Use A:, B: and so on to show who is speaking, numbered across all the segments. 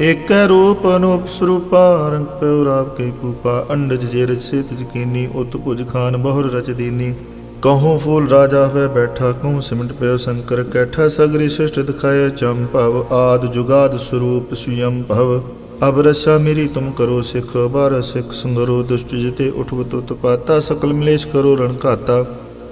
A: ਏਕੈ ਰੂਪ ਅਨੂਪ ਸਰੂਪਾ, ਰੰਗ ਪਿਉ ਰਾਵ ਕੇ ਪੂਪਾ ਅੰਡਜ ਜੇ ਰਚ ਸੇਤ ਜਕੀਨੀ ਉਤ ਭੁਜ ਖਾਨ ਬਹੁਰ ਰਚ ਦੀਨੀ। ਕਹੂੰ ਫੂਲ ਰਾਜਾ ਹੋਏ ਬੈਠਾ ਕਹੂੰ ਸਿਮਟ ਪਿਓ ਸ਼ੰਕਰ ਕੈਠਾ, ਸਗਰੀ ਸ੍ਰਿਸ਼ਟ ਦਿਖਾਏ ਭਵ, ਆਦ ਜੁਗਾਦ ਸਰੂਪ ਸੁਯੰ ਭਵ। ਅਬ ਰਸਾ ਮੇਰੀ ਤੁਮ ਕਰੋ ਸਿਖ, ਬਾਰ ਸਿਖ ਸੰਗਰੋ, ਦੁਸ਼ਟ ਜਿਤੇ ਉਠਵਤ ਉਤਪਾਤਾ ਸਕਲ ਮਲੇਸ਼ ਕਰੋ ਰਣ ਘਾਤਾ।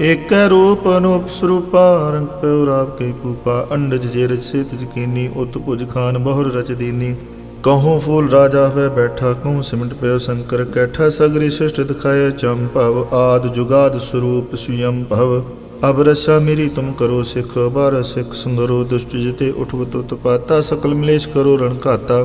A: ਏਕੈ ਰੂਪ ਅਨੂਪ ਸਰੂਪਾ, ਰੰਗ ਪਿਉ ਰਾਵ ਕੇ ਪੂਪਾ, ਅੰਡਜ ਜੇ ਰਚ ਸੇਤ ਜਕੀਨੀ ਉਤ ਭੁਜ ਖਾਨ ਬਹੁਰ ਰਚ ਦੀਨੀ। ਕਹੂੰ ਫੂਲ ਰਾਜਾ ਹੋਵੇ ਬੈਠਾ ਕਹੂੰ ਸਿਮਟ ਪਿਓ ਸ਼ੰਕਰ ਕੈਠਾ, ਸਗਰੀ ਸ੍ਰਿਸ਼ਟ ਦਿਖਾਏ ਭਵ, ਆਦ ਜੁਗਾਦ ਸਰੂਪ ਸੁਯੰ ਭਵ। ਅਬ ਰਸਾ ਮੇਰੀ ਤੁਮ ਕਰੋ ਸਿਖ ਬਾਰ ਸਿਖ ਸੰਗਰੋ, ਦੁਸ਼ਟ ਜਿਤੇ ਉਠਵਤ ਉਤਪਾਤਾ ਸਕਲ ਮਲੇਸ਼ ਕਰੋ ਰਣ ਘਾਤਾ।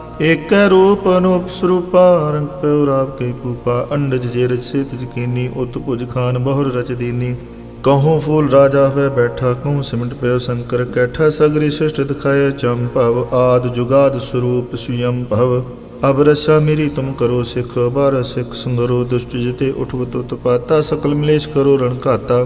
A: ਏਕ ਰੂਪ ਅਨੂਪ ਸਰੂਪਾ, ਰੰਗ ਪਿਉ ਰਾਵ ਕੇ ਪੂਪਾ ਅੰਡਜ ਜੇ ਰਚ ਸੇਤ ਜਕੀਨੀ ਉਤ ਭੁਜ ਖਾਨ ਬਹੁਰ ਰਚ ਦੀਨੀ। ਕਹੂੰ ਫੂਲ ਰਾਜਾ ਹੋਵੇ ਬੈਠਾ ਕਹੂੰ ਸਿਮਟ ਪਿਓ ਸ਼ੰਕਰ ਕੈਠਾ, ਸਗਰੀ ਸਿਸ਼ਟ ਸ੍ਰਿਸ਼ਟ ਦਿਖਾਏ ਭਵ, ਆਦ ਜੁਗਾਦ ਸਰੂਪ ਸੁਯੰ ਭਵ। ਅਬ ਰਸਾ ਮੇਰੀ ਤੁਮ ਕਰੋ ਸਿਖ ਬਾਰ ਸਿਖ ਸੰਗਰੋ, ਦੁਸ਼ਟ ਜਿਤੇ ਉਠਵਤ ਉਤਪਾਤਾ, ਸਕਲ ਮਲੇਸ਼ ਕਰੋ ਰਣ ਘਾਤਾ।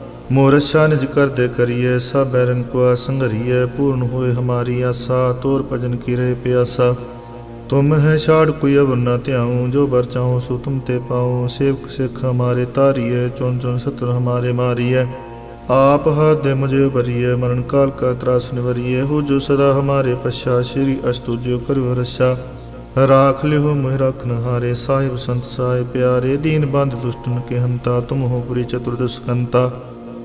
A: ਮੋਰਸ਼ਾ ਨਿਜ ਕਰਦੇ ਕਰੀਏ, ਸਭ ਬੈਰਨ ਕੋ ਸੰਗਰੀਏ ਪੂਰਨ ਹੋਏ ਹਮਾਰੀ ਆਸਾ, ਤੋਰ ਭਜਨ ਕੀ ਰਹੇ ਪਿਆਸਾ। ਤੁਮ ਹੈ ਛਾੜ ਕੋਈ ਅਵਰ ਨ ਧਿਆਉ, ਜੋ ਬਰ ਚਾਹੋ ਸੋ ਤੁਮ ਤੇ ਪਾਉ। ਸੇਵਕ ਸਿਖ ਹਮਾਰੇ ਤਾਰੀਏ ਚੁਨ ਚੁਨ ਸਤਰ ਹਮਾਰੇ ਮਾਰੀਏ। ਆਪ ਹੱਥ ਦੇ ਮੁਝੇ ਬਰੀਏ ਮਰਨ ਕਾਲ ਕਾ ਤਰਾਸ ਨਿਵਰੀਏ। ਹੋ ਜੋ ਸਦਾ ਹਮਾਰੇ ਪਛਾ, ਸ਼੍ਰੀ ਅਸਤੁਜਿਓ ਕਰੋ ਰਸ਼ਾ ਰਾਖ ਲਿਓ ਮੋਹਿ ਰਖਨ ਹਾਰੇ ਸਾਹਿਬ ਸੰਤ ਸਾਹਿਬ ਪਿਆਰੇ। ਦੀਨ ਬੰਦ ਦੁਸ਼ਟਨ ਕੇ ਹੰਤਾ ਤੁਮ ਹੋ ਪੁਰੀ ਚਤੁਰਦਸ਼